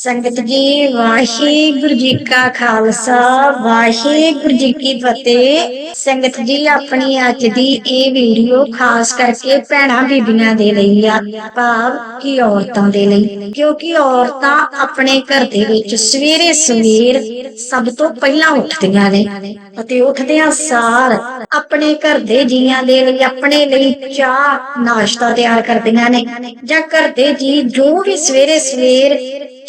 ਸੰਗਤ ਜੀ, ਵਾਹਿਗੁਰੂ ਜੀ ਕਾ ਖਾਲਸਾ, ਵਾਹਿਗੁਰੂ ਜੀ ਕੀ ਫਤਿਹ। ਸੰਗਤ ਜੀ, ਆਪਣੀ ਅੱਜ ਦੀ ਇਹ ਵੀਡੀਓ ਖਾਸ ਕਰਕੇ ਭੈਣਾਂ ਬੀਬੀਆਂ ਦੇ ਲਈ ਆ ਭਾਵ ਕਿ ਔਰਤਾਂ ਦੇ ਲਈ, ਕਿਉਂਕਿ ਔਰਤਾਂ ਆਪਣੇ ਘਰ ਦੇ ਵਿੱਚ ਸਵੇਰੇ ਸਵੇਰ ਸਭ ਤੋਂ ਪਹਿਲਾਂ ਉੱਠਦੀਆਂ ਨੇ ਅਤੇ ਉੱਠਦਿਆਂ ਸਾਰ ਆਪਣੇ ਘਰ ਦੇ ਜੀਆਂ ਦੇ ਲਈ, ਆਪਣੇ ਲਈ ਚਾਹ, ਨਾਸ਼ਤਾ ਤਿਆਰ ਕਰਦੀਆਂ ਨੇ ਜਾਂ ਘਰ ਦੇ ਜੀ ਜੋ ਵੀ ਸਵੇਰੇ ਸਵੇਰ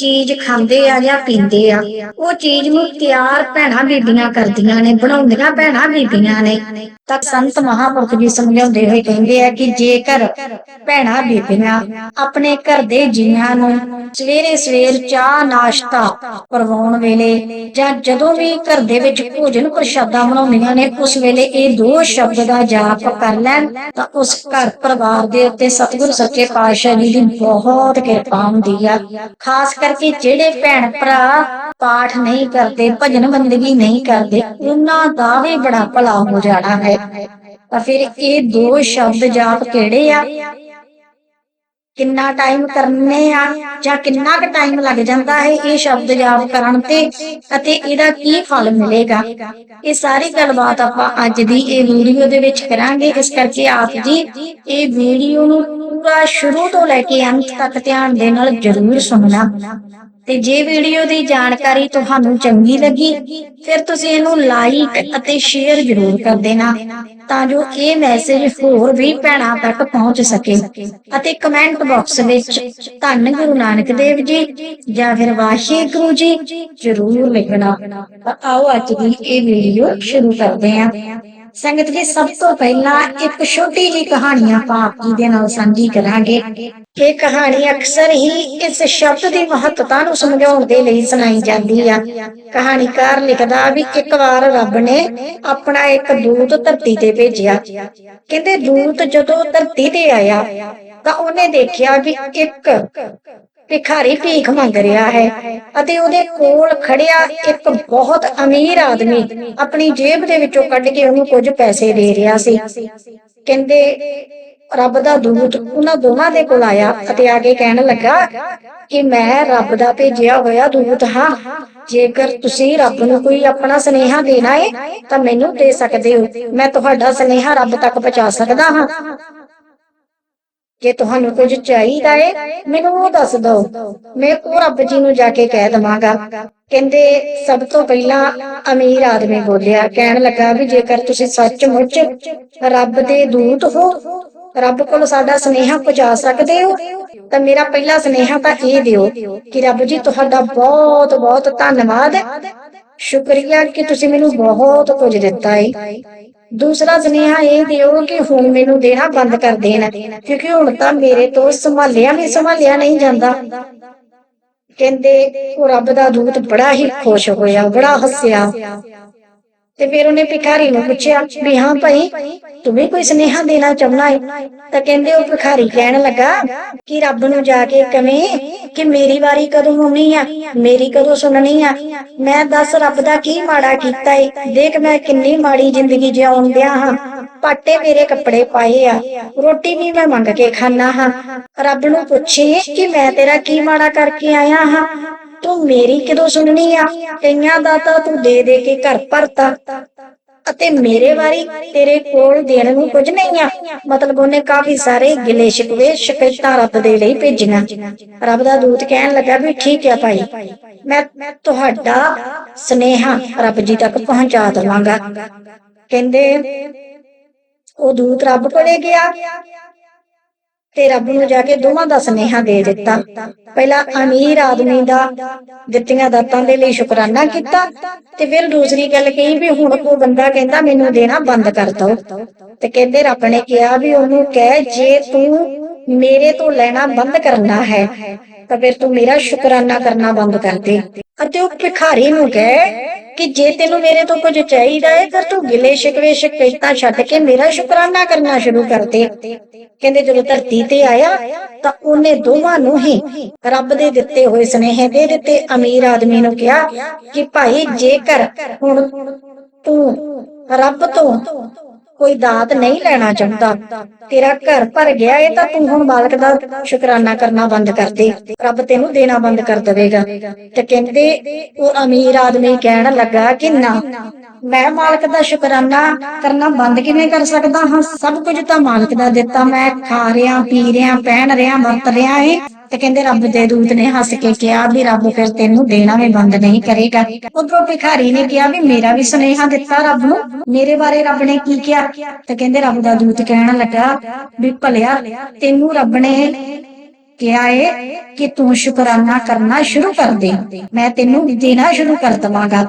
ਚੀਜ਼ ਖਾਂਦੇ ਆ ਜਾਂ ਪੀਂਦੇ ਆ, ਉਹ ਚੀਜ਼ ਨੂੰ ਤਿਆਰ ਭੈਣਾਂ ਬੀਬੀਆਂ ਕਰਦੀਆਂ ਨੇ, ਬਣਾਉਂਦੀਆਂ ਭੈਣਾਂ ਬੀਬੀਆਂ ਨੇ। ਤਾਂ ਸੰਤ ਮਹਾਂਪੁਰਖ ਜੀ ਸਮਝਾਉਂਦੇ ਹੋਏ ਕਹਿੰਦੇ ਆ ਕਿ ਜੇਕਰ ਭੈਣਾਂ ਬੀਬੀਆਂ ਆਪਣੇ ਘਰ ਦੇ ਜੀਆਂ ਨੂੰ ਸਵੇਰੇ ਸਵੇਰ ਚਾਹ ਨਾਸ਼ਤਾ ਕਰਵਾਉਣ ਵੇਲੇ ਜਾਂ ਜਦੋਂ ਵੀ ਘਰ ਦੇ ਵਿੱਚ ਭੋਜਨ ਪ੍ਰਸ਼ਾਦਾ ਬਣਾਉਂਦੀਆਂ ਨੇ, ਉਸ ਵੇਲੇ ਇਹ ਦੋ ਸ਼ਬਦ ਦਾ ਜਾਪ ਕਰ ਲੈਣ, ਤਾਂ ਉਸ ਘਰ ਪਰਿਵਾਰ ਦੇ ਉੱਤੇ ਸਤਿਗੁਰ ਸੱਚੇ ਪਾਤਸ਼ਾਹ ਜੀ ਦੀ ਬਹੁਤ ਕਿਰਪਾ ਹੁੰਦੀ ਆ। ਖਾਸ ਕਰ ਕਰਕੇ ਜਿਹੜੇ ਭੈਣ ਭਰਾ ਪਾਠ ਨਹੀਂ ਕਰਦੇ, ਭਜਨ ਬੰਦਗੀ ਨਹੀਂ ਕਰਦੇ, ਉਹਨਾਂ ਦਾ ਵੀ ਬੜਾ ਭਲਾ ਹੋ ਜਾਣਾ ਹੈ। ਤਾਂ ਫਿਰ ਇਹ ਦੋ ਸ਼ਬਦ ਜਾਪ ਕਿਹੜੇ ਆ? ਕਿੰਨਾ ਟਾਈਮ ਕਰਨੇ ਆ ਜਾਂ ਕਿੰਨਾ ਕੁ ਟਾਈਮ ਲੱਗ ਜਾਂਦਾ ਹੈ ਇਹ ਸ਼ਬਦ ਜਾਪ ਕਰਨ ਤੇ ਅਤੇ ਇਹਦਾ ਕੀ ਫਲ ਮਿਲੇਗਾ? ਇਹ ਸਾਰੀ ਗੱਲਬਾਤ ਆਪਾਂ ਅੱਜ ਦੀ ਇਹ ਵੀਡੀਓ ਦੇ ਵਿੱਚ ਕਰਾਂਗੇ। ਇਸ ਕਰਕੇ ਆਪ ਜੀ, ਇਹ ਵੀਡੀਓ ਨੂੰ ਪੂਰਾ ਸ਼ੁਰੂ ਤੋਂ ਲੈ ਕੇ ਅੰਤ ਤੱਕ ਧਿਆਨ ਦੇ ਨਾਲ ਜ਼ਰੂਰ ਸੁਣਨਾ। ਤੇ ਜੇ ਵੀਡੀਓ ਦੀ ਜਾਣਕਾਰੀ ਤੁਹਾਨੂੰ ਚੰਗੀ ਲੱਗੀ, ਫਿਰ ਤੁਸੀਂ ਇਹਨੂੰ ਲਾਈਕ ਅਤੇ ਸ਼ੇਅਰ ਜ਼ਰੂਰ ਕਰ ਦੇਣਾ, ਤਾਂ ਜੋ ਇਹ ਮੈਸੇਜ ਹੋਰ ਵੀ ਭੈਣਾਂ ਤੱਕ ਪਹੁੰਚ ਸਕੇ। ਅਤੇ ਕਮੈਂਟ ਬਾਕਸ ਵਿੱਚ ਧੰਨ ਗੁਰੂ ਨਾਨਕ ਦੇਵ ਜੀ ਜਾਂ ਫਿਰ ਵਾਹਿਗੁਰੂ ਜੀ ਜ਼ਰੂਰ ਲਿਖਣਾ। ਆਓ ਅੱਜ ਦੀ ਇਹ ਵੀਡੀਓ ਸ਼ੁਰੂ ਕਰਦੇ ਹਾਂ। ਸੰਗਤ ਜੀ ਸਭ ਤੋਂ ਪਹਿਲਾਂ ਇੱਕ ਛੋਟੀ ਜੀ ਕਹਾਣੀ ਆਪਾਂ ਆਪ ਜੀ ਦੇ ਨਾਲ ਸਾਂਝੀ ਕਰਾਂਗੇ। ਇਹ ਕਹਾਣੀ ਅਕਸਰ ਹੀ ਇਸ ਸ਼ਬਦ ਦੀ ਮਹੱਤਤਾ ਨੂੰ ਸਮਝਾਉਣ ਦੇ ਲਈ ਸੁਣਾਈ ਜਾਂਦੀ ਆ। ਕਹਾਣੀਕਾਰ ਲਿਖਦਾ ਵੀ ਇੱਕ ਵਾਰ ਰੱਬ ਨੇ ਆਪਣਾ ਇੱਕ ਦੂਤ ਧਰਤੀ ਤੇ ਭੇਜਿਆ। ਕਹਿੰਦੇ, ਦੂਤ ਜਦੋਂ ਧਰਤੀ ਤੇ ਆਇਆ ਤਾਂ ਉਹਨੇ ਦੇਖਿਆ ਵੀ ਇੱਕ ਭਿਖਾਰੀ ਭੀਖ ਮੰਗ ਰਿਹਾ ਹੈ ਅਤੇ ਉਹਦੇ ਕੋਲ ਖੜਿਆ ਇੱਕ ਬਹੁਤ ਅਮੀਰ ਆਦਮੀ ਆਪਣੀ ਜੇਬ ਦੇ ਵਿੱਚੋਂ ਕੱਢ ਕੇ ਉਹਨੂੰ ਕੁਝ ਪੈਸੇ ਦੇ ਰਿਹਾ ਸੀ। ਕਹਿੰਦੇ, ਰੱਬ ਦਾ ਦੂਤ ਉਹਨਾਂ ਦੋਵਾਂ ਦੇ ਕੋਲ ਆਇਆ ਅਤੇ ਆ ਕੇ ਕਹਿਣ ਲੱਗਾ, ਕਿ ਮੈਂ ਰੱਬ ਦਾ ਭੇਜਿਆ ਹੋਇਆ ਦੂਤ ਹਾਂ। ਜੇਕਰ ਤੁਸੀਂ ਰੱਬ ਨੂੰ ਕੋਈ ਆਪਣਾ ਸਨੇਹਾ ਦੇਣਾ ਹੈ ਤਾਂ ਮੈਨੂੰ ਦੇ ਸਕਦੇ ਹੋ। ਮੈਂ ਤੁਹਾਡਾ ਸਨੇਹਾ ਰੱਬ ਤੱਕ ਪਹੁੰਚਾ ਸਕਦਾ ਹਾਂ। ਜੇ ਤੁਹਾਨੂੰ ਕੁਝ ਚਾਹੀਦਾ ਹੈ ਮੈਨੂੰ ਉਹ ਦੱਸ ਦਿਓ। ਮੈਂ ਉਹ ਰੱਬ ਜੀ ਨੂੰ ਜਾ ਕੇ ਕਹਿ ਦਵਾਂਗਾ। ਕਹਿੰਦੇ, ਸਭ ਤੋਂ ਪਹਿਲਾਂ ਅਮੀਰ ਆਦਮੀ ਬੋਲਿਆ, ਕਹਿਣ ਲੱਗਾ ਵੀ ਜੇਕਰ ਤੁਸੀਂ ਸੱਚਮੁੱਚ ਰੱਬ ਦੇ ਦੂਤ ਹੋ, ਰੱਬ ਕੋਲ ਸਾਡਾ ਸਨੇਹਾ ਪਹੁੰਚਾ ਸਕਦੇ ਹੋ, ਤਾਂ ਮੇਰਾ ਪਹਿਲਾ ਸਨੇਹਾ ਤਾਂ ਇਹ ਦਿਓ ਕਿ ਰੱਬ ਜੀ, ਤੁਹਾਡਾ ਬਹੁਤ ਬਹੁਤ ਧੰਨਵਾਦ। ਸ਼ੁਕਰੀਆ ਕਿ ਤੁਸੀਂ ਮੈਨੂੰ ਬਹੁਤ ਕੁਝ ਦਿੱਤਾ ਹੈ ਦੂਸਰਾ ਸੁਨੇਹਾ ਇਹ ਦਿਓ ਕਿ ਹੁਣ ਮੈਨੂੰ ਦੇਣਾ ਬੰਦ ਕਰ ਦੇਣਾ, ਕਿਉਂਕਿ ਹੁਣ ਤਾਂ ਮੇਰੇ ਤੋਂ ਸੰਭਾਲਿਆ ਵੀ ਸੰਭਾਲਿਆ ਨਹੀਂ ਜਾਂਦਾ। ਕਹਿੰਦੇ, ਉਹ ਰੱਬ ਦਾ ਦੂਤ ਬੜਾ ਹੀ ਖੁਸ਼ ਹੋਇਆ, ਬੜਾ ਹੱਸਿਆ। ਤੇ ਫਿਰ ਉਹਨੇ ਭਿਖਾਰੀ ਨੂੰ ਪੁੱਛਿਆ ਵੀ ਹਾਂ ਭਾਈ, ਤੂੰ ਵੀ ਕੋਈ ਸੁਨੇਹਾ ਦੇਣਾ ਚਾਹੁੰਦਾ ਹੈ ਤਾਂ ਕਹਿੰਦੇ ਉਹ ਭਿਖਾਰੀ ਕਹਿਣ ਲੱਗਾ ਕਿ ਰੱਬ ਨੂੰ ਜਾ ਕੇ ਕਵੇਂ ਕਿ ਮੇਰੀ ਵਾਰੀ ਕਦੋਂ ਆਉਣੀ ਆ, ਮੇਰੀ ਕਦੋਂ ਸੁਣਨੀ ਆ? ਮੈਂ ਦੱਸ ਰੱਬ ਦਾ ਕੀ ਮਾੜਾ ਕੀਤਾ ਏ? ਦੇਖ ਮੈਂ ਕਿੰਨੀ ਮਾੜੀ ਜ਼ਿੰਦਗੀ ਜਿਉਣ ਡਿਆ ਹਾਂ। ਪਾਟੇ ਮੇਰੇ ਕੱਪੜੇ ਪਾਏ ਆ, ਰੋਟੀ ਵੀ ਮੈਂ ਮੰਗ ਕੇ ਖਾਣਾ ਹਾਂ। ਰੱਬ ਨੂੰ ਪੁੱਛੇ ਕਿ ਮੈਂ ਤੇਰਾ ਕੀ ਮਾੜਾ ਕਰਕੇ ਆਇਆ ਹਾਂ? ਤੂੰ ਮੇਰੀ ਕਿਦੋਂ ਸੁਣਨੀ ਆ? ਕਈਆਂ ਦਾ ਤਾਂ ਤੂੰ ਦੇ ਦੇ ਕੇ ਘਰ ਭਰਤਾ। ਅਤੇ ਮੇਰੇ ਵਾਰੀ ਤੇਰੇ ਕੋਲ ਦੇਣ ਨੂੰ ਕੁਝ ਨਹੀਂ ਆ। ਮਤਲਬ ਉਹਨੇ ਕਾਫੀ ਸਾਰੇ ਗਿਲੇ ਸ਼ਿਕਵੇ ਸ਼ਿਕਾਇਤਾਂ ਰੱਬ ਦੇ ਲਈ ਭੇਜੀਆਂ। ਰੱਬ ਦਾ ਦੂਤ ਕਹਿਣ ਲੱਗਾ ਵੀ ਠੀਕ ਆ ਭਾਈ। ਮੈਂ ਤੁਹਾਡਾ ਸਨੇਹਾ ਰੱਬ ਜੀ ਤੱਕ ਪਹੁੰਚਾ ਦਵਾਂਗਾ। ਕਹਿੰਦੇ, ਉਹ ਦੂਤ ਰੱਬ ਕੋਲੇ ਗਿਆ। ਤੇ ਰੱਬ ਨੂੰ ਜਾ ਕੇ ਦੋਵਾਂ ਦਾ ਸਨੇਹਾ ਦੇ ਦਿੱਤਾ। ਪਹਿਲਾ ਅਮੀਰ ਆਦਮੀ ਦਾ ਦਿੱਤੀਆਂ ਦਾਤਾਂ ਦੇ ਲਈ ਸ਼ੁਕਰਾਨਾ ਕੀਤਾ ਤੇ ਫਿਰ ਦੂਸਰੀ ਗੱਲ ਕਹੀ ਵੀ ਹੁਣ ਕੋ ਬੰਦਾ ਕਹਿੰਦਾ ਮੈਨੂੰ ਦੇਣਾ ਬੰਦ ਕਰ ਦੋ। ਤੇ ਕਹਿੰਦੇ ਰੱਬ ਨੇ ਕਿਹਾ ਵੀ ਉਹਨੂੰ ਕਹਿ, ਜੇ ਤੂੰ ਮੇਰੇ ਤੋਂ ਲੈਣਾ ਬੰਦ ਕਰਨਾ ਹੈ, ਤਾਂ ਫਿਰ ਤੂੰ ਮੇਰਾ ਸ਼ੁਕਰਾਨਾ ਕਰਨਾ ਬੰਦ ਕਰ ਦੇ। ਅਤੇ ਉਹ ਭਿਖਾਰੀ ਨੂੰ ਕਹੇ ਕਿ ਜੇ ਤੈਨੂੰ ਮੇਰੇ ਤੋਂ ਕੁਝ ਚਾਹੀਦਾ ਹੈ ਫਿਰ ਤੂੰ ਗਿਲੇ ਸ਼ਿਕਵੇ ਸ਼ਿਕਾਇਤਾਂ ਛੱਡ ਕੇ ਮੇਰਾ ਸ਼ੁਕਰਾਨਾ ਕਰਨਾ ਸ਼ੁਰੂ ਕਰ ਦੇ। ਕਹਿੰਦੇ ਜਦੋਂ ਧਰਤੀ ਤੇ ਆਇਆ, ਤਾਂ ਉਹਨੇ ਦੋਵਾਂ ਨੂੰ ਹੀ ਰੱਬ ਦੇ ਦਿੱਤੇ ਹੋਏ ਸਨੇਹ ਦੇ ਦਿੱਤੇ। ਅਮੀਰ ਆਦਮੀ ਨੂੰ ਕਿਹਾ ਕਿ ਭਾਈ ਜੇਕਰ ਹੁਣ ਤੂੰ ਰੱਬ ਤੋਂ ਕੋਈ ਦਾਤ ਨਹੀਂ ਲੈਣਾ ਚਾਹੁੰਦਾ। ਤੇਰਾ ਘਰ ਭਰ ਗਿਆ ਇਹ ਤਾਂ ਤੂੰ ਹੁਣ ਮਾਲਕ ਦਾ ਸ਼ੁਕਰਾਨਾ ਕਰਨਾ ਬੰਦ ਕਰ ਦੇ। ਰੱਬ ਤੈਨੂੰ ਦੇਣਾ ਬੰਦ ਕਰ ਦੇਵੇਗਾ। ਤੇ ਕਹਿੰਦੇ, ਉਹ ਅਮੀਰ ਆਦਮੀ ਕਹਿਣ ਲੱਗਾ ਕਿ ਨਾ, ਮੈਂ ਮਾਲਕ ਦਾ ਸ਼ੁਕਰਾਨਾ ਕਰਨਾ ਬੰਦ ਕਿਵੇਂ ਕਰ ਸਕਦਾ ਹਾਂ? ਸਭ ਕੁਝ ਤਾਂ ਮਾਲਕ ਦਾ ਦਿੱਤਾ। ਮੈਂ ਖਾ ਰਿਹਾ, ਪੀ ਰਿਹਾ, ਪਹਿਨ ਰਿਹਾ, ਵਰਤ ਰਿਹਾ ਏ। ਤੇ ਕਹਿੰਦੇ ਰੱਬ ਦੇ ਦੂਤ ਨੇ ਹੱਸ ਕੇ ਕਿਹਾ ਵੀ ਰੱਬ ਫਿਰ ਤੈਨੂੰ ਦੇਣਾ ਵੀ ਬੰਦ ਨਹੀਂ ਕਰੇਗਾ। ਉਧਰੋਂ ਭਿਖਾਰੀ ਨੇ ਕਿਹਾ ਵੀ ਮੇਰਾ ਵੀ ਸੁਨੇਹਾ ਦਿੱਤਾ ਰੱਬ ਨੂੰ, ਮੇਰੇ ਬਾਰੇ ਰੱਬ ਨੇ ਕੀ ਕਿਹਾ? ਤੇ ਕਹਿੰਦੇ ਰੱਬ ਦਾ ਦੂਤ ਕਹਿਣ ਲੱਗਾ ਵੀ ਭਲਿਆ, ਤੈਨੂੰ ਰੱਬ ਨੇ ਕਿਹਾ ਏ ਕਿ ਤੂੰ ਸ਼ੁਕਰਾਨਾ ਕਰਨਾ ਸ਼ੁਰੂ ਕਰ ਦੇ। ਮੈਂ ਤੈਨੂੰ ਦੇਣਾ ਸ਼ੁਰੂ ਕਰ ਦਵਾਂਗਾ।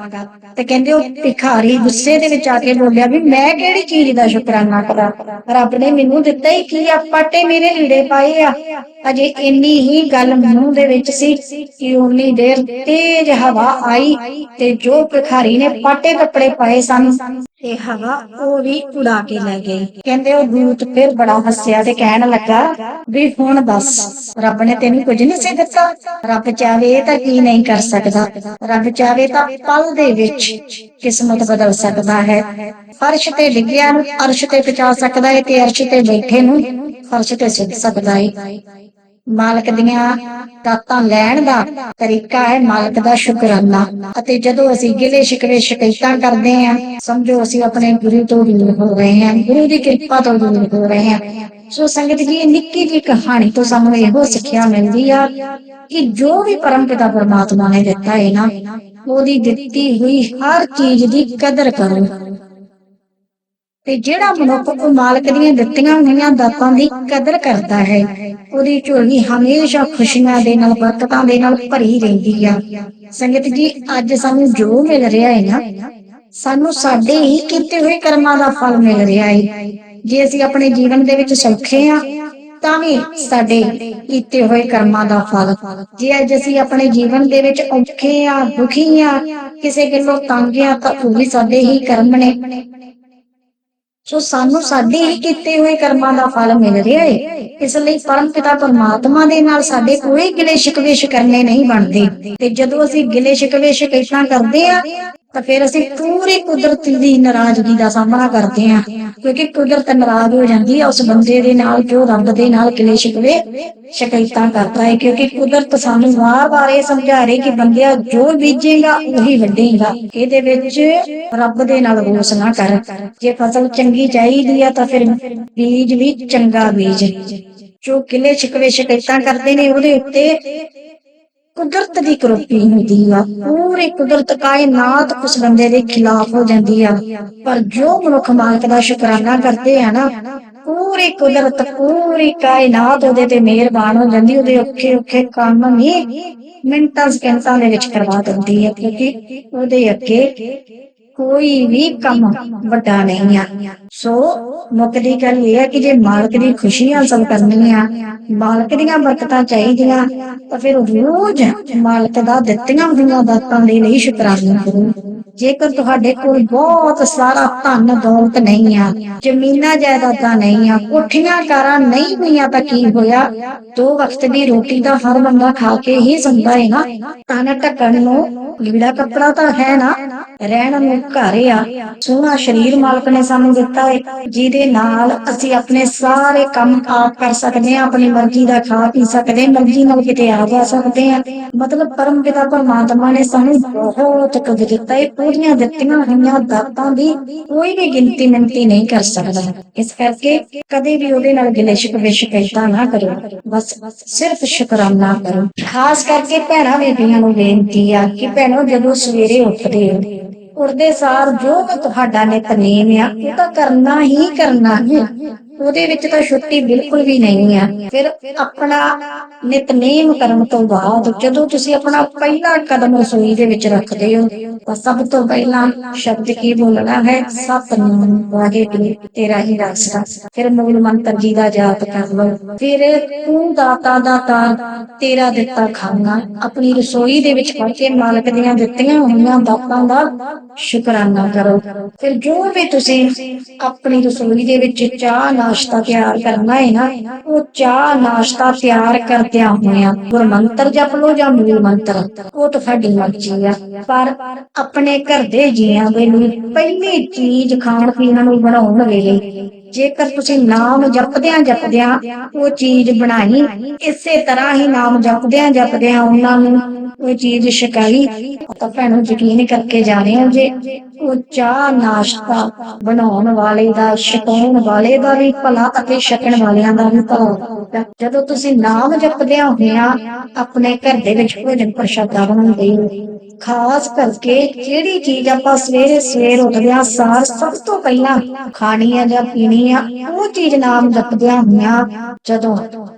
ਤੇ ਕਹਿੰਦੇ ਉਹ ਭਿਖਾਰੀ ਗੁੱਸੇ ਦੇ ਵਿੱਚ ਆ ਕੇ ਬੋਲਿਆ ਵੀ ਮੈਂ ਕਿਹੜੀ ਚੀਜ਼ ਦਾ ਸ਼ੁਕਰਾਨਾ ਕਰਾਂ? ਰੱਬ ਨੇ ਮੈਨੂੰ ਦਿੱਤਾ ਹੀ ਕੀ ਆ? ਪਾਟੇ ਮੇਰੇ ਲੀੜੇ ਪਾਏ ਆ। ਅਜੇ ਇੰਨੀ ਹੀ ਗੱਲ ਮੂੰਹ ਦੇ ਵਿੱਚ ਸੀ ਕਿ ਉਨੀ ਦੇਰ ਤੇਜ਼ ਹਵਾ ਆਈ ਤੇ ਜੋ ਭਿਖਾਰੀ ਨੇ ਪਾਟੇ ਕੱਪੜੇ ਪਾਏ ਸਨ ਤੇ ਹਵਾ ਉਹ ਵੀ ਉਡਾ ਕੇ ਲੈ ਗਈ। ਕਹਿੰਦੇ ਉਹ ਦੂਤ ਫਿਰ ਬੜਾ ਹੱਸਿਆ ਤੇ ਕਹਿਣ ਲੱਗਾ, ਵੀ ਹੁਣ ਦੱਸ, ਰੱਬ ਨੇ ਤੈਨੂੰ ਕੁਝ ਨਹੀਂ ਸੀ ਦਿੱਤਾ? ਰੱਬ ਚਾਹੇ ਤਾਂ ਕੀ ਨਹੀਂ ਕਰ ਸਕਦਾ। ਰੱਬ ਚਾਹੇ ਤਾਂ ਪਲ ਦੇ ਵਿੱਚ ਕਿਸਮਤ ਬਦਲ ਸਕਦਾ ਹੈ। ਫਰਸ਼ ਤੇ ਡਿੱਗਿਆ ਨੂੰ ਅਰਸ਼ ਤੇ ਪਹੁੰਚਾ ਸਕਦਾ ਹੈ ਤੇ ਅਰਸ਼ ਤੇ ਬੈਠੇ ਨੂੰ ਫਰਸ਼ ਤੇ ਸਿੱਧ ਸਕਦਾ ਹੈ। ਮਾਲਕ ਦੀਆਂ ਦਾਤਾਂ ਲੈਣ ਦਾ ਤਰੀਕਾ ਹੈ ਮਾਲਕ ਦਾ ਸ਼ੁਕਰਾਨਾ। ਅਤੇ ਜਦੋਂ ਅਸੀਂ ਗਿਲੇ ਸ਼ਿਕਵੇ ਸ਼ਿਕਾਇਤਾਂ ਕਰਦੇ ਹਾਂ, ਸਮਝੋ ਅਸੀਂ ਆਪਣੇ ਗੁਰੂ ਤੋਂ ਦੂਰ ਹੋ ਰਹੇ ਹਾਂ, ਗੁਰੂ ਦੀ ਕਿਰਪਾ ਤੋਂ ਦੂਰ ਹੋ ਰਹੇ ਹਾਂ। ਸੋ ਸੰਗਤ ਜੀ ਨਿੱਕੀ ਜਿਹੀ ਕਹਾਣੀ ਤੋਂ ਸਾਨੂੰ ਇਹੋ ਸਿੱਖਿਆ ਮਿਲਦੀ ਆ ਕਿ ਜੋ ਵੀ ਪਰਮ ਪਿਤਾ ਪਰਮਾਤਮਾ ਨੇ ਦਿੱਤਾ ਹੈ ਨਾ, ਉਹਦੀ ਦਿੱਤੀ ਹੋਈ ਹਰ ਚੀਜ਼ ਦੀ ਕਦਰ ਕਰੋ। ਤੇ ਜਿਹੜਾ ਮਨੁੱਖ ਉਹ ਮਾਲਕ ਦੀਆਂ ਦਿੱਤੀਆਂ ਹੋਈਆਂ ਦਾਤਾਂ ਦੀ ਕਦਰ ਕਰਦਾ ਹੈ, ਉਹਦੀ ਝੋਲੀ ਹਮੇਸ਼ਾ ਖੁਸ਼ੀਆਂ ਦੇ ਨਾਲ, ਬਰਕਤਾਂ ਦੇ ਨਾਲ ਭਰੀ ਰਹਿੰਦੀ ਆ। ਸੰਗਤ ਜੀ, ਅੱਜ ਸਾਨੂੰ ਜੋ ਮਿਲ ਰਿਹਾ ਹੈ ਨਾ, ਸਾਨੂੰ ਸਾਡੇ ਹੀ ਕੀਤੇ ਹੋਏ ਕਰਮਾਂ ਦਾ ਫਲ ਮਿਲ ਰਿਹਾ ਹੈ। ਜੇ ਅਸੀਂ ਆਪਣੇ ਜੀਵਨ ਦੇ ਵਿੱਚ ਸੌਖੇ ਆ, ਤਾਂ ਵੀ ਸਾਡੇ ਕੀਤੇ ਹੋਏ ਕਰਮਾਂ ਦਾ ਫਲ। ਜੇ ਅੱਜ ਅਸੀਂ ਆਪਣੇ ਜੀਵਨ ਦੇ ਵਿੱਚ ਔਖੇ ਆ, ਦੁਖੀ ਆ, ਕਿਸੇ ਗੱਲੋਂ ਤੰਗ ਆ, ਤਾਂ ਉਹ ਵੀ ਸਾਡੇ ਹੀ ਕਰਮ ਨੇ। ਸੋ ਸਾਨੂੰ ਸਾਡੇ ਹੀ ਕੀਤੇ ਹੋਏ ਕਰਮਾਂ ਦਾ ਫਲ ਮਿਲ ਰਿਹਾ ਹੈ ਇਸ ਲਈ ਪਰਮ ਪਿਤਾ ਪਰਮਾਤਮਾ ਦੇ ਨਾਲ ਸਾਡੇ ਕੋਈ ਗਿਲੇ ਸ਼ਿਕਵੇ ਕਰਨੇ ਨਹੀਂ ਬਣਦੇ। ਤੇ ਜਦੋਂ ਅਸੀਂ ਗਿਲੇ ਸ਼ਿਕਵੇ ਸ਼ਿਕਾਇਤਾਂ ਕਰਦੇ ਆ ਤਾਂ ਫਿਰ ਅਸੀਂ ਪੂਰੀ ਕੁਦਰਤ ਦੀ ਨਾਰਾਜ਼ਗੀ ਦਾ ਸਾਹਮਣਾ ਕਰਦੇ ਆ ਕਿਉਂਕਿ ਕੁਦਰਤ ਨਾਰਾਜ਼ ਹੋ ਜਾਂਦੀ ਹੈ, ਉਸ ਬੰਦੇ ਦੇ ਨਾਲ ਜੋ ਰੱਬ ਦੇ ਨਾਲ ਗਿਲੇ ਸ਼ਿਕਵੇ ਸ਼ਿਕਾਇਤਾਂ ਕਰਦਾ ਹੈ, ਕਿਉਂਕਿ ਕੁਦਰਤ ਸਾਨੂੰ ਵਾਰ-ਵਾਰ ਇਹ ਸਮਝਾ ਰਹੀ ਕਿ ਬੰਦਿਆ ਜੋ ਬੀਜੇਗਾ ਉਹੀ ਵੱਢੇਗਾ। ਇਹਦੇ ਵਿੱਚ ਰੱਬ ਦੇ ਨਾਲ ਰੋਸ ਨਾ ਕਰ। ਜੇ ਫਸਲ ਚੰਗੀ ਚਾਹੀਦੀ ਆ ਤਾਂ ਫਿਰ ਬੀਜ ਵੀ ਚੰਗਾ ਬੀਜ। ਜੋ ਕਿਲੇ ਸ਼ਿਕਵੇ ਸ਼ਿਕਾਇਤਾਂ ਕਰਦੇ ਨੇ ਉਹਦੇ ਉੱਤੇ ਕੁਦਰਤ ਦੀ ਕਰੋਪੀ ਹੁੰਦੀ ਆ, ਪੂਰੀ ਕੁਦਰਤ ਕਾਇਨਾਤ ਉਸ ਬੰਦੇ ਦੇ ਖਿਲਾਫ ਹੋ ਜਾਂਦੀ ਆ। ਪਰ ਜੋ ਮਨੁੱਖ ਮਾਲਕ ਦਾ ਸ਼ੁਕਰਾਨਾ ਕਰਦੇ ਆ ਨਾ, ਪੂਰੀ ਕੁਦਰਤ, ਪੂਰੀ ਕਾਇਨਾਤ ਉਹਦੇ ਤੇ ਮਿਹਰਬਾਨ ਹੋ ਜਾਂਦੀ, ਉਹਦੇ ਔਖੇ ਔਖੇ ਕੰਮ ਵੀ ਮਿੰਟਾਂ ਸਕਿੰਟਾਂ ਦੇ ਵਿੱਚ ਕਰਵਾ ਦਿੰਦੀ ਹੈ ਕਿਉਂਕਿ ਉਹਦੇ ਅੱਗੇ ਕੋਈ ਵੀ ਕੰਮ ਵੱਡਾ ਨਹੀਂ ਆ। ਸੋ, ਮੁੱਖ ਦੀ ਗੱਲ ਇਹ ਹੈ ਕਿ ਜੇ ਮਾਲਕ ਦੀ ਖੁਸ਼ੀ ਹਾਸਲ ਕਰਨੀ ਆ, ਮਾਲਕ ਦੀਆਂ ਬਰਕਤਾਂ ਚਾਹੀਦੀਆਂ, ਤਾਂ ਫਿਰ ਰੋਜ਼ ਮਾਲਕ ਦਾ ਦਿੱਤੀਆਂ ਹੋਈਆਂ ਦਾਤਾਂ ਦੇ ਲਈ ਸ਼ੁਕਰਾਨਾ ਕਰੋ। ਜੇਕਰ ਤੁਹਾਡੇ ਕੋਲ ਬਹੁਤ ਸਾਰਾ ਧਨ ਦੌਲਤ ਨਹੀਂ ਆ, ਜ਼ਮੀਨਾਂ ਜਾਇਦਾਦਾਂ ਨਹੀਂ ਆ, ਕੋਠੀਆਂ ਕਾਰਾਂ ਨਹੀਂ ਹੋਈਆਂ ਤਾਂ ਕੀ ਹੋਇਆ? ਦੋ ਵਕਤ ਦੀ ਰੋਟੀ ਦਾ ਹਰ ਬੰਦਾ ਖਾ ਕੇ ਹੀ ਸੰਦਾ ਹੈ ਨਾ। ਤਾਂ ਢੱਕਣ ਨੂੰ ਲੀੜਾ ਕੱਪੜਾ ਤਾਂ ਹੈ ਨਾ। ਰਹਿਣ ਨੂੰ ਘਰ ਆ। ਸੋਹਣਾ ਸਰੀਰ ਮਾਲਕ ਨੇ ਸਾਨੂੰ ਦਿੱਤਾ ਹੈ ਜਿਹਦੇ ਨਾਲ ਅਸੀਂ ਆਪਣੇ ਸਾਰੇ ਕੰਮ ਆਪ ਕਰ ਸਕਦੇ ਹਾਂ, ਆਪਣੀ ਮਰਜ਼ੀ ਦਾ ਖਾ ਪੀ ਸਕਦੇ ਮਰਜ਼ੀ ਨਾਲ ਕਿਤੇ ਆ ਜਾ ਸਕਦੇ ਹਾਂ। ਮਤਲਬ ਪਰਮ ਪਿਤਾ ਪਰਮਾਤਮਾ ਨੇ ਸਾਨੂੰ ਬਹੁਤ ਕੁਝ ਦਿੱਤਾ ਹੈ ਪੂਰੀਆਂ ਦਿੱਤੀਆਂ ਹੋਈਆਂ ਦਾਤਾਂ ਦੀ ਕੋਈ ਵੀ ਗਿਣਤੀ ਮਿੰਤੀ ਨਹੀਂ ਕਰ ਸਕਦਾ। ਇਸ ਕਰਕੇ ਕਦੇ ਵੀ ਉਹਦੇ ਨਾਲ ਗਿਲੇ ਸ਼ਿਕਵੇ ਸ਼ਿਕਾਇਤਾਂ ਨਾ ਕਰੋ। ਬਸ ਸਿਰਫ ਸ਼ੁਕਰਾਨਾ ਕਰੋ। ਖਾਸ ਕਰਕੇ ਭੈਣਾਂ ਬੇਬੀਆਂ ਨੂੰ ਬੇਨਤੀ ਆ ਕਿ ਭੈਣੋ, ਜਦੋਂ ਸਵੇਰੇ ਉੱਠਦੇ ਹੋ ਉੜਦੇ ਸਾਰ ਜੋ ਵੀ ਤੁਹਾਡਾ ਨਿਤਨੇਮ ਆ ਉਹ ਤਾਂ ਕਰਨਾ ਹੀ ਕਰਨਾ ਹੈ। ਉਹਦੇ ਵਿੱਚ ਤਾਂ ਛੁੱਟੀ ਬਿਲਕੁਲ ਵੀ ਨਹੀਂ ਆ। ਫਿਰ ਆਪਣਾ ਨਿਤਨੇਮ ਕਰਨ ਤੋਂ ਬਾਅਦ ਜਦੋਂ ਤੁਸੀਂ ਆਪਣਾ ਪਹਿਲਾ ਕਦਮ ਰਸੋਈ ਦੇ ਵਿੱਚ ਰੱਖਦੇ ਹੋ, ਤਾਂ ਸਭ ਤੋਂ ਪਹਿਲਾਂ ਸ਼ਬਦ ਕੀ ਬੋਲਣਾ ਹੈ? ਸਤਨਾਮ, ਵਾਹਿਗੁਰੂ, ਤੇਰਾ ਹੀ ਰਾਸਤਾ। ਫਿਰ ਮੂਲ ਮੰਤਰ ਜੀ ਦਾ ਜਾਪ ਕਰ ਲਓ। ਫਿਰ ਤੂੰ ਦਾਤਾ ਦਾਤਾ ਤੇਰਾ ਦਿੱਤਾ ਖਾਣਾ ਆਪਣੀ ਰਸੋਈ ਦੇ ਵਿੱਚ ਪੜ ਕੇ ਮਾਲਕ ਦੀਆਂ ਦਿੱਤੀਆਂ ਹੋਈਆਂ ਦਾਤਾਂ ਦਾ ਸ਼ੁਕਰਾਨਾ ਕਰੋ। ਫਿਰ ਜੋ ਵੀ ਤੁਸੀਂ ਆਪਣੀ ਰਸੋਈ ਦੇ ਵਿੱਚ ਚਾਹ ਨਾਸ਼ਤਾ ਤਿਆਰ ਕਰਨਾ ਹੈ ਨਾ, ਉਹ ਚਾਹ ਨਾਸ਼ਤਾ ਤਿਆਰ ਕਰਦਿਆਂ ਹੋਇਆਂ ਗੁਰ ਮੰਤਰ ਜਪ ਲਓ ਜਾਂ ਮੂਲ ਮੰਤਰ, ਉਹ ਤੁਹਾਡੀ ਮਰਜ਼ੀ ਆ। ਪਰ ਆਪਣੇ ਘਰ ਦੇ ਜੀਆਂ ਦੇ ਲਈ ਪਹਿਲੀ ਚੀਜ਼ ਖਾਣ ਪੀਣ ਨੂੰ ਬਣਾਉਣ ਵੇਲੇ ਜੇਕਰ ਤੁਸੀਂ ਨਾਮ ਜਪਦਿਆਂ ਜਪਦਿਆਂ ਉਹ ਚੀਜ਼ ਬਣਾਈ, ਇਸੇ ਤਰ੍ਹਾਂ ਹੀ ਨਾਮ ਜਪਦਿਆਂ ਜਪਦਿਆਂ ਉਹਨਾਂ ਨੂੰ ਉਹ ਚੀਜ਼ ਛਕਾਈ ਤਾਂ ਭੈਣੋ ਯਕੀਨ ਕਰਕੇ ਜਾਣੇ ਹੋ ਜੇ ਉਹ ਚਾਹ ਨਾਸ਼ਤਾ ਬਣਾਉਣ ਵਾਲੇ ਦਾ, ਛਕਾਉਣ ਵਾਲੇ ਦਾ ਵੀ ਭਲਾ ਅਤੇ ਛਕਣ ਵਾਲਿਆਂ ਦਾ ਵੀ ਭਲਾ ਜਦੋਂ ਤੁਸੀਂ ਨਾਮ ਜਪਦਿਆਂ ਹੋਇਆਂ ਆਪਣੇ ਘਰ ਦੇ ਵਿੱਚ ਭੋਜਨ ਪ੍ਰਸ਼ਾਦਾ ਬਣਾਉਂਦੇ ਹੋ ਖਾਸ ਕਰਕੇ ਜਿਹੜੀ ਚੀਜ਼ ਆਪਾਂ ਸਵੇਰੇ ਸਵੇਰ ਉੱਠਦਿਆਂ ਸਾਰ ਸਭ ਤੋਂ ਪਹਿਲਾਂ ਖਾਣੀ ਆ ਜਾਂ ਪੀਣੀ ਆ ਉਹ ਚੀਜ਼ ਨਾਮ ਜਪਦਿਆਂ ਹੋਇਆਂ ਜਦੋਂ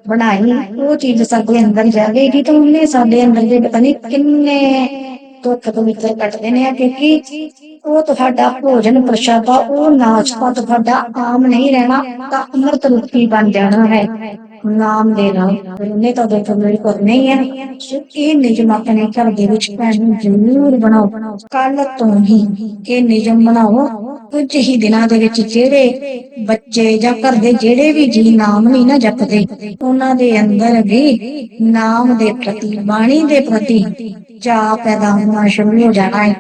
ਬਣਾਈ, ਉਹ ਚੀਜ਼ ਸਾਡੇ ਅੰਦਰ ਜਾਵੇਗੀ ਤਾਂ ਉਹਨੇ ਸਾਡੇ ਅੰਦਰ ਦੇ ਪਤਾ ਨਹੀਂ ਕਿੰਨੇ ਦੁੱਖ ਪਵਿੱਤਰ ਕੱਟਦੇ ਨੇ ਕਿਉਂਕਿ ਉਹ ਤੁਹਾਡਾ ਭੋਜਨ ਪ੍ਰਸ਼ਾਦਾ, ਉਹ ਨਾਸ਼ਤਾ ਤੁਹਾਡਾ ਆਮ ਨਹੀਂ ਰਹਿਣਾ, ਤਾਂ ਅੰਮ੍ਰਿਤ ਰੂਪੀ ਬਣ ਜਾਣਾ ਹੈ। ਨਾਮ ਦੇ ਉਹਨੇ ਤਾਂ ਦੁੱਖ ਮੇਰੇ ਕਰਨੇ ਹੀ ਹੈ। ਇਹ ਨਿਯਮ ਆਪਣੇ ਘਰ ਦੇ ਵਿੱਚ ਭੈਣ ਜ਼ਰੂਰ ਬਣਾਓ। ਕੱਲ ਤੋਂ ਹੀ ਇਹ ਨਿਯਮ ਬਣਾਓ। ਕੁਝ ਹੀ ਦਿਨਾਂ ਦੇ ਵਿੱਚ ਜਿਹੜੇ ਬੱਚੇ ਜਾਂ ਘਰ ਦੇ ਜਿਹੜੇ ਵੀ ਜੀ ਨਾਮ ਨਹੀਂ ਨਾ ਜਪਦੇ, ਉਹਨਾਂ ਦੇ ਅੰਦਰ ਵੀ ਨਾਮ ਦੇ ਪ੍ਰਤੀ, ਬਾਣੀ ਦੇ ਪ੍ਰਤੀ ਚਾਅ ਪੈਦਾ ਹੋਣਾ ਸ਼ੁਰੂ ਹੋ ਜਾਣਾ ਹੈ।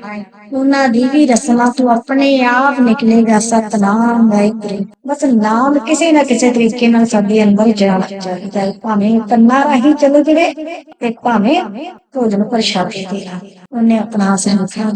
ਉਹਨਾਂ ਦੀ ਵੀ ਰਸਨਾ ਤੋਂ ਆਪਣੇ ਆਪ ਨਿਕਲੇਗਾ, ਸਤਨਾਮ ਵਾਹਿਗੁਰੂ। ਬਸ ਨਾਮ ਕਿਸੇ ਨਾ ਕਿਸੇ ਤਰੀਕੇ ਨਾਲ ਸਾਡੇ ਅੰਦਰ ਜਾਣਾ ਚਾਹੀਦਾ ਹੈ। ਭਾਵੇਂ ਕੰਨਾਂ ਰਾਹੀਂ ਚਲੇ ਜਿਹੜੇ ਤੇ ਭਾਵੇਂ ਭੋਜਨ ਪ੍ਰਸ਼ਾਦੇ ਦੇ ਰਾਹੀਂ ਉਹਨੇ ਆਪਣਾ ਆਸਨ ਰੱਖਿਆ